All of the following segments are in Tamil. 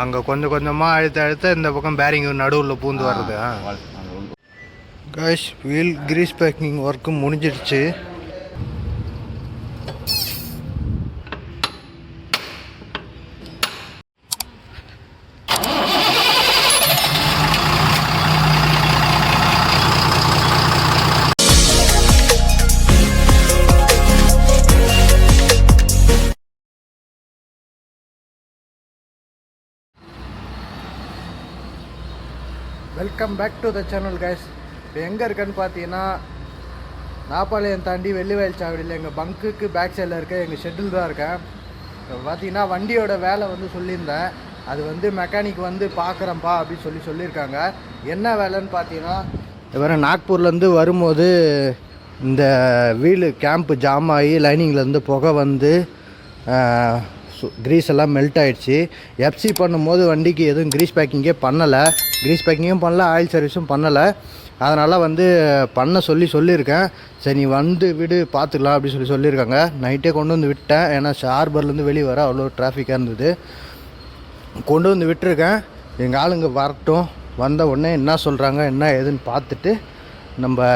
அங்கே கொஞ்சம் கொஞ்சமாக அழுத்த அழுத்த இந்த பக்கம் பேரிங் நடுவில் பூந்து வருது guys wheel grease packing work முடிஞ்சிடுச்சு. Welcome back to the channel guys இப்போ எங்கே இருக்கேன்னு பார்த்தீங்கன்னா நாப்பாளையம் தாண்டி வெள்ளிவயல் சாவடியில் எங்கள் பங்குக்கு பேக் சைடில் இருக்க எங்கள் ஷெட்டில் தான் இருக்கேன். இப்போ பார்த்தீங்கன்னா வண்டியோட வேலை வந்து சொல்லியிருந்தேன். அது வந்து மெக்கானிக் வந்து பார்க்குறேன்ப்பா அப்படின்னு சொல்லி சொல்லியிருக்காங்க. என்ன வேலைன்னு பார்த்தீங்கன்னா வேறு நாக்பூர்லேருந்து வரும்போது இந்த வீலு கேம்ப்பு ஜாம் ஆகி லைனிங்லேருந்து புகை வந்து க்ரீஸ் எல்லாம் மெல்ட் ஆகிடுச்சு எஃப்சி பண்ணும்போது வண்டிக்கு எதுவும் க்ரீஸ் பேக்கிங்கே பண்ணலை. க்ரீஸ் பேக்கிங்கும் பண்ணல ஆயில் சர்வீஸும் பண்ணலை. அதனால் வந்து பண்ண சொல்லி சொல்லியிருக்கேன். சரி நீ வந்து விடு பார்த்துக்கலாம் அப்படின்னு சொல்லி சொல்லியிருக்காங்க. நைட்டே கொண்டு வந்து விட்டேன். ஏன்னா ஷார்பர்லேருந்து வெளியே வர அவ்வளோ டிராஃபிக்காக இருந்தது. கொண்டு வந்து விட்டுருக்கேன். எங்கள் ஆளுங்க வரட்டும். வந்த உடனே என்ன சொல்கிறாங்க என்ன ஏதுன்னு பார்த்துட்டு நம்ம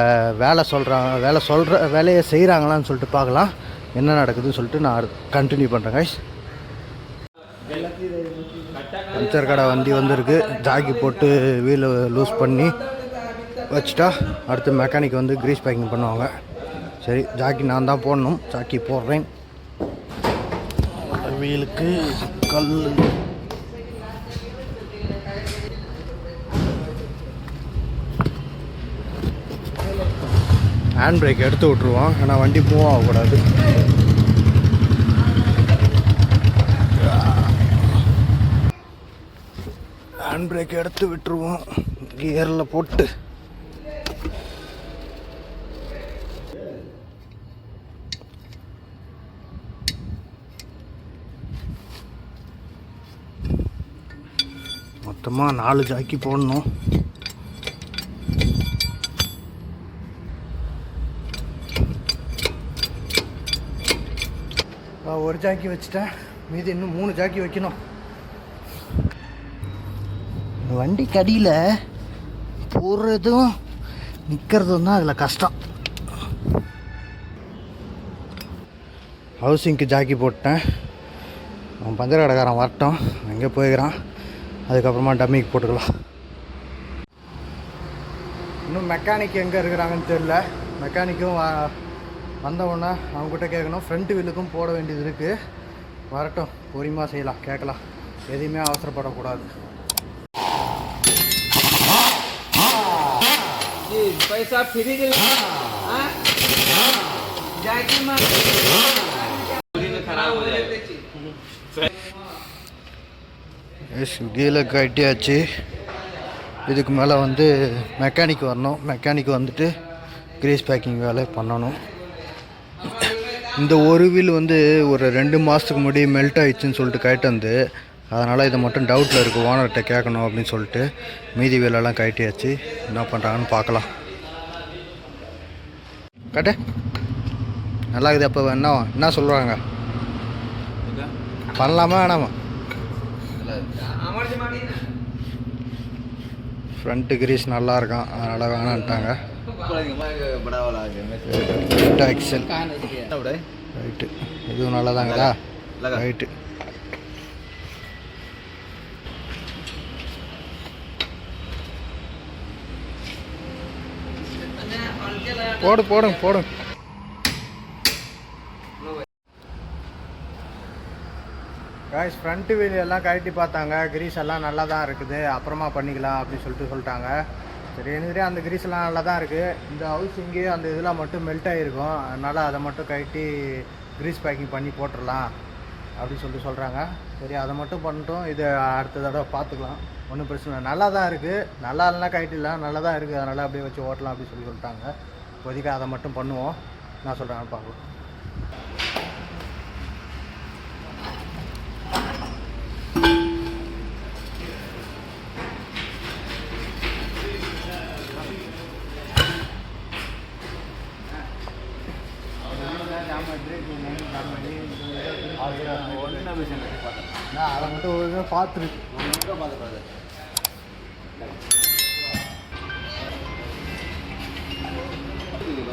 வேலை சொல்கிறாங்க வேலை சொல்கிற வேலையை செய்கிறாங்களான்னு சொல்லிட்டு பார்க்கலாம். என்ன நடக்குதுன்னு சொல்லிட்டு நான் கண்டினியூ பண்ணுறேன் கைஸ் பஞ்சர் கடை வண்டி வந்திருக்கு. ஜாக்கி போட்டு வீலை லூஸ் பண்ணி வச்சுட்டா அடுத்து மெக்கானிக் வந்து க்ரீஸ் பேக்கிங் பண்ணுவாங்க. சரி ஜாக்கி நான் தான் போடணும். ஜாக்கி போடுறேன். வீலுக்கு கல். ஹேண்ட் பிரேக் எடுத்து விட்ருவோம் ஏன்னா வண்டி மூவ் ஆகக்கூடாது. ஹேண்ட் பிரேக் எடுத்து விட்டுருவோம். கியரில் போட்டு. மொத்தமாக நாலு ஜாக்கி போடணும். ஒரு ஜாக்கி வச்சுட்டேன். மீதி இன்னும் மூணு ஜாக்கி வைக்கணும். வண்டி கடியில் போடுறதும் நிற்கிறதும் தான் அதில் கஷ்டம். ஹவுசிங்க்கு ஜாக்கி போட்டேன். அவன் பஞ்சர கடைக்காரன் வரட்டும். எங்கே போய்க்கிறான்? அதுக்கப்புறமா டம்மிக்கு போட்டுக்கலாம். இன்னும் மெக்கானிக் எங்கே இருக்கிறாங்கன்னு தெரில மெக்கானிக்கும் வந்தவொடனே அவங்ககிட்ட கேட்கணும். ஃப்ரண்ட் வீலுக்கும் போட வேண்டியது இருக்குது வரட்டும். பொறுமையாக செய்யலாம். கேட்கலாம். எதையுமே அவசரப்படக்கூடாது. जी पैसा फ्री दिल हाँ? जाके मत खराब हो जाए ஸ்விக்கியில் கட்டியாச்சு இதுக்கு மேலே வந்து மெக்கானிக் வரணும் மெக்கானிக் வந்துட்டு கிரீஸ் பேக்கிங் வேலை பண்ணணும் இந்த ஒரு வீல் வந்து ஒரு ரெண்டு மாதத்துக்கு முன்னாடி மெல்ட் ஆயிடுச்சுன்னு சொல்லிட்டு கயிட்டு வந்து அதனால் இது மட்டும் டவுட்டில் இருக்குது ஓனர்கிட்ட கேட்கணும் அப்படின்னு சொல்லிட்டு மீதி வேலைலாம் கட்டியாச்சு என்ன பண்ணுறாங்கன்னு பார்க்கலாம். கட்டு. நல்லா இருக்குது அப்போ. என்ன என்ன சொல்கிறாங்க பண்ணலாமா வேணாமா? ஃப்ரண்ட்டு கிரீஸ் நல்லா இருக்கான். அதனால் வேணான்ட்டாங்க. ரைட்டு இதுவும் நல்லா தாங்களா ரைட்டு போடு போடுங்க போடுங்க காய்ஸ் ஃப்ரண்ட்டு வீல் எல்லாம் கழட்டி பார்த்தாங்க. கிரீஸ் எல்லாம் நல்லா தான் இருக்குது. அப்புறமா பண்ணிக்கலாம் அப்படின்னு சொல்லிட்டு சொல்லிட்டாங்க. சரி எனக்கு அந்த கிரீஸ் எல்லாம் நல்லா தான் இருக்குது இந்த ஹவுசிங்கு அந்த இதெல்லாம் மட்டும் மெல்ட் ஆகிருக்கும் அதனால் அதை மட்டும் கழட்டி கிரீஸ் பேக்கிங் பண்ணி போட்டுடலாம் அப்படின்னு சொல்லிட்டு சொல்கிறாங்க சரி அதை மட்டும் பண்ணிட்டோம். இது அடுத்த தடவை பார்த்துக்கலாம். ஒன்றும் பிரச்சனை இல்லை. நல்லா தான் இருக்குது நல்லா இல்லைனா கழட்டிடலாம். நல்லா தான் இருக்குது அதனால் அப்படியே வச்சு ஓட்டலாம் அப்படின்னு சொல்லி சொல்லிட்டாங்க. இப்போதைக்கு அதை மட்டும் பண்ணுவோம். நான் சொல்கிறேன் பிரச்சனை நான் அதை மட்டும் ஒழுங்காக பார்த்துரு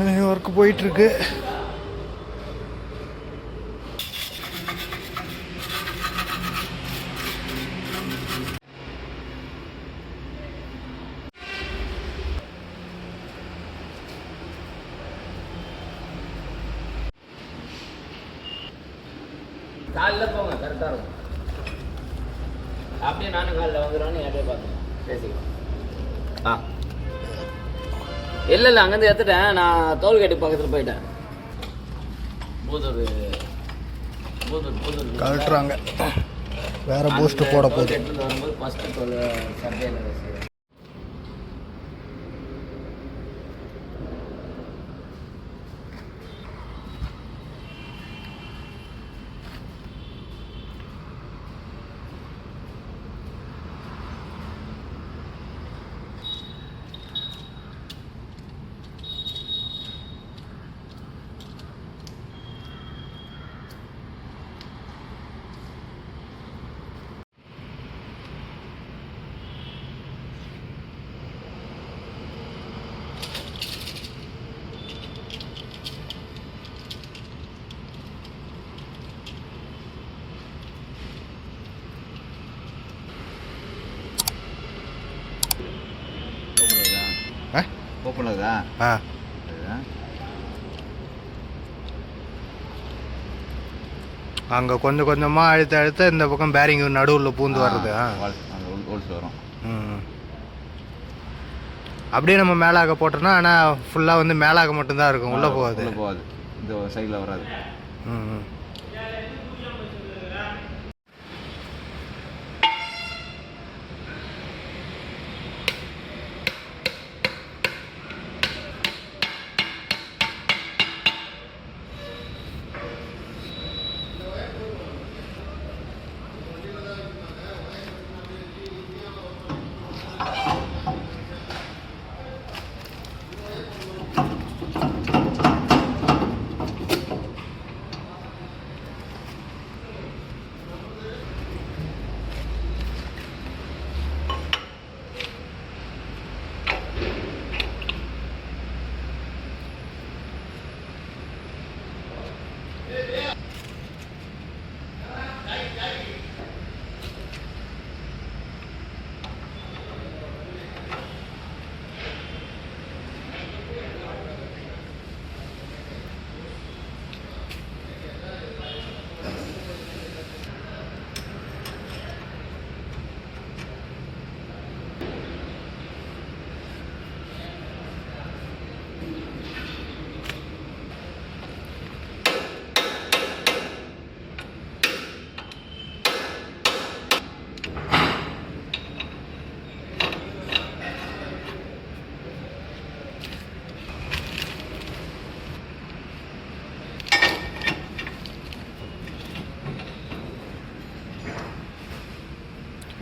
ஒர்க் போயிட்டுருக்கு காலைல போங்க கரெக்டாக இருக்கும். அப்படியே நானும் காலைல வந்துடுவேன்னு அப்படியே பார்த்துக்கலாம் பேசிக்கலாம். ஆ. இல்லை இல்லை அங்கேருந்து எடுத்துட்டேன். நான் டோல்கேட்டு பக்கத்தில் போயிட்டேன். பூதூர் பூதூர் பூதூர் கழட்டுறாங்க. வேற பூஸ்ட் போட போகுது. வரும்போது ஃபஸ்ட்டு ஓப்பன் ஆகுதா ஆ. அங்கே கொஞ்சம் கொஞ்சமாக அழுத்த அழுத்த இந்த பக்கம் பேரிங் நடுவில் பூந்து ஹோல்ஸ் வரும். ம். அப்படியே நம்ம மேலாக போட்டோம்னா ஆனால் ஃபுல்லாக வந்து மேலாக மட்டும்தான் இருக்கும். உள்ளே போகாது. உள்ள போகாது. இந்த சைடில் வராது. ம் ம்.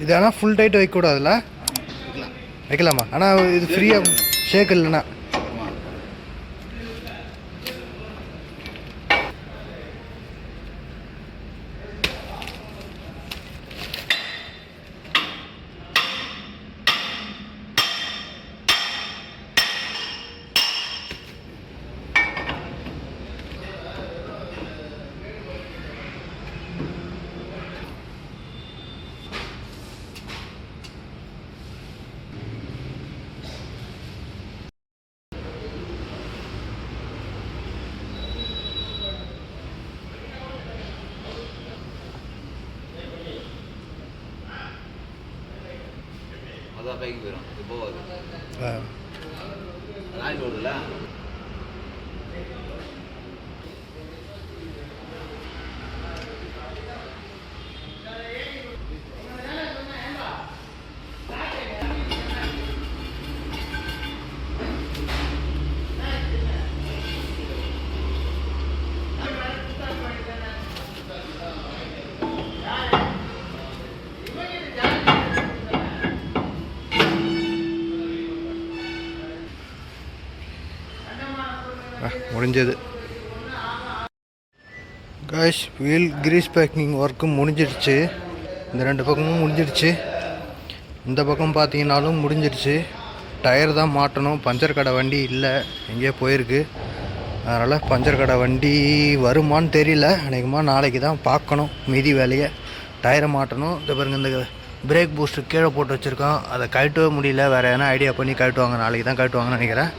இது ஆனால் ஃபுல் டைட் வைக்கக்கூடாதுல்ல? வைக்கலாமா? ஆனால் இது ஃப்ரீயாக ஷேக் இல்லைன்னா. அதான் பைக்கு போயிடும். இது போகாது. ஆ. நாய் முடிஞ்சது. காய்ஸ் வீல் கிரீஸ் பேக்கிங் ஒர்க்கும் முடிஞ்சிடுச்சு. இந்த ரெண்டு பக்கமும் முடிஞ்சிடுச்சு. இந்த பக்கம் பார்த்தீங்கன்னாலும் முடிஞ்சிடுச்சு. டயர் தான் மாட்டணும். பஞ்சர் கடை வண்டி இல்லை. எங்கேயோ போயிருக்கு. அதனால் பஞ்சர் கடை வண்டி வருமான்னு தெரியல. அநேகமாக நாளைக்கு தான் பார்க்கணும். மீதி வேலையை டயரை மாட்டணும். இந்த பாருங்க இந்த பிரேக் பூஸ்ட்டு கீழே போட்டு வச்சுருக்கோம் அதை கழட்டவே முடியல. வேறு எதனா ஐடியா பண்ணி கழட்டுவாங்க. நாளைக்கு தான் கழட்டுவாங்கன்னு நினைக்கிறேன்.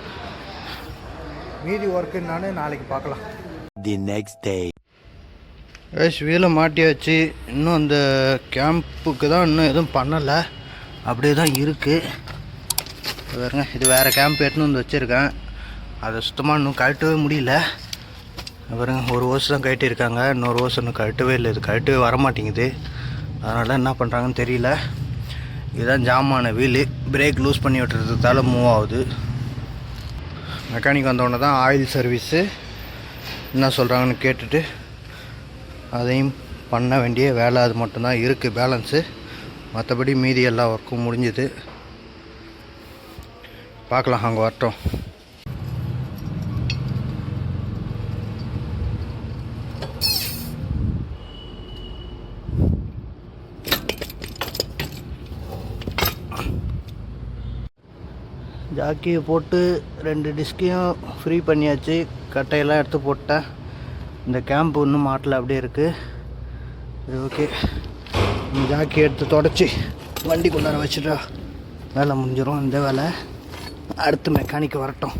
மீதி ஒர்க்கு நான் நாளைக்கு பார்க்கலாம். The next day. ஏஷ் வீலை மாட்டியாச்சு. இன்னும் அந்த கேம்புக்கு தான் இன்னும் எதுவும் பண்ணலை. அப்படியே தான் இருக்குது பாருங்க இது வேறு கேம்ப் எடுத்துன்னு வந்து வச்சுருக்கேன். அதை சுத்தமாக இன்னும் கழட்டவே முடியல. பாருங்க ஒரு ஓஸ் தான் கழட்டியிருக்காங்க இன்னொரு ஓஸ் இன்னும் கழட்டவே இல்லை. இது கழட்டவே வர மாட்டேங்குது. அதனால் என்ன பண்ணுறாங்கன்னு தெரியல. இதுதான் ஜாமான வீலு. பிரேக் லூஸ் பண்ணி விட்டுறதுனால மூவ் ஆகுது. மெக்கானிக் வந்தோடனே தான் ஆயில் சர்வீஸு என்ன சொல்கிறாங்கன்னு கேட்டுட்டு அதையும் பண்ண வேண்டிய வேலை அது மட்டும்தான் இருக்குது பேலன்ஸு. மற்றபடி மீதி எல்லா ஒர்க்கும் முடிஞ்சுது. பார்க்கலாம் அங்கே வரட்டும். ஜாக்கியை போட்டு ரெண்டு டிஸ்கையும் ஃப்ரீ பண்ணியாச்சு. கட்டையெல்லாம் எடுத்து போட்டேன். இந்த கேம்ப் இன்னும் மாட்டில் அப்படியே இருக்குது இது ஓகே ஜாக்கி எடுத்து தொடச்சி வண்டிக்குள்ளார வச்சுட்டா வேலை முடிஞ்சிடும் இந்த வேலை அடுத்து மெக்கானிக் வரட்டும்.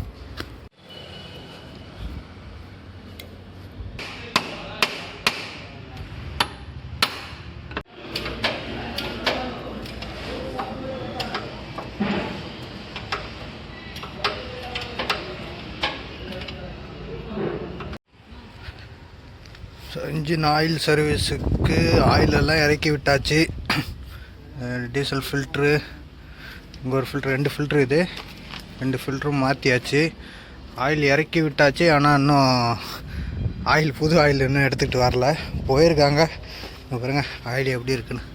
இன்ஜின் ஆயில் சர்வீஸுக்கு ஆயிலெல்லாம் இறக்கி விட்டாச்சு. டீசல் ஃபில்ட்ரு இங்கே ஒரு ஃபில்ட்ரு ரெண்டு ஃபில்ட்ரு இது. ரெண்டு ஃபில்ட்ரும் மாற்றியாச்சு ஆயில் இறக்கி விட்டாச்சு ஆனால் இன்னும் ஆயில் புது ஆயில் இன்னும் எடுத்துகிட்டு வரல. போயிருக்காங்க. பாருங்க ஆயில் எப்படி இருக்குன்னு.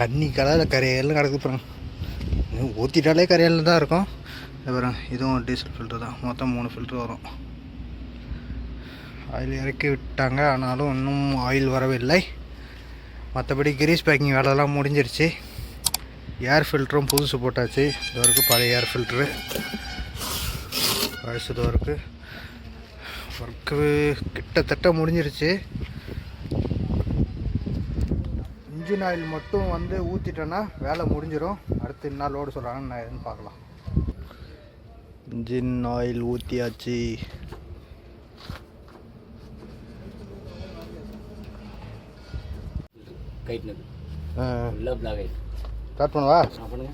தண்ணி கலரில் கரையெல்லாம் கிடக்கு பாருங்க. ஊற்றிட்டாலே கரையல் தான் இருக்கும். அப்புறம் பாருங்க இதுவும் டீசல் ஃபில்ட்ரு தான். மொத்தம் மூணு ஃபில்ட்ரு வரும். ஆயில் இறக்கி விட்டாங்க. ஆனாலும் இன்னும் ஆயில் வரவில்லை. மற்றபடி கிரீஸ் பேக்கிங் வேலைலாம் முடிஞ்சிருச்சு. ஏர் ஃபில்டரும் புதுசு போட்டாச்சு. இது வரைக்கும் பழைய ஏர் ஃபில்ட்ரு வயசு இது வரைக்கும் ஒர்க்கு கிட்டத்தட்ட முடிஞ்சிருச்சு. இன்ஜின் ஆயில் மட்டும் வந்து ஊற்றிட்டேன்னா வேலை முடிஞ்சிடும் அடுத்து என்ன லோடு சொல்கிறாங்கன்னு நான் எதுன்னு பார்க்கலாம். இன்ஜின் ஆயில் ஊற்றியாச்சு கைட்னது ஃபுல்லாக பிளாக் ஆகிட்டு ஸ்டார்ட் பண்ணவா? பண்ணுங்க.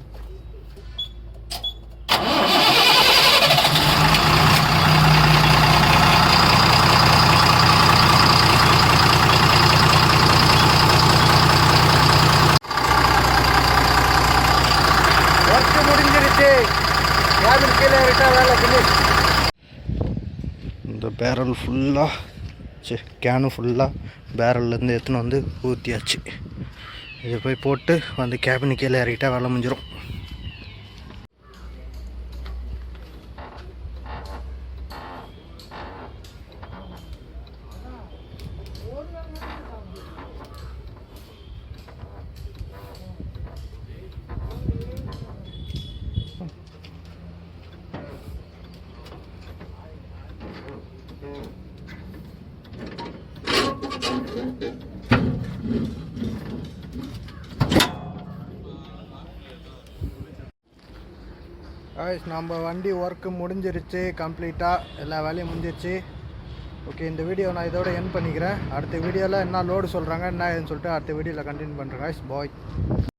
இந்த பேரல் ஃபுல்லாக சரி கேனு ஃபுல்லாக பேரல்லேருந்து எடுத்துன்னு வந்து ஊற்றியாச்சு இது போய் போட்டு வந்து கேபின் கீழே இறக்கிட்டா வேலை முடிஞ்சிடும் காய்ஸ் நம்ம வண்டி ஒர்க்கு முடிஞ்சிருச்சு கம்ப்ளீட்டாக எல்லா வேலையும் முடிஞ்சிருச்சு. ஓகே இந்த வீடியோ நான் இதோட என் பண்ணிக்கிறேன். அடுத்த வீடியோவில் என்ன லோடு சொல்கிறாங்க என்ன ஏதுன்னு சொல்லிட்டு அடுத்த வீடியோவில் கண்டினியூ பண்ணுறேன் காய்ஸ் பாய்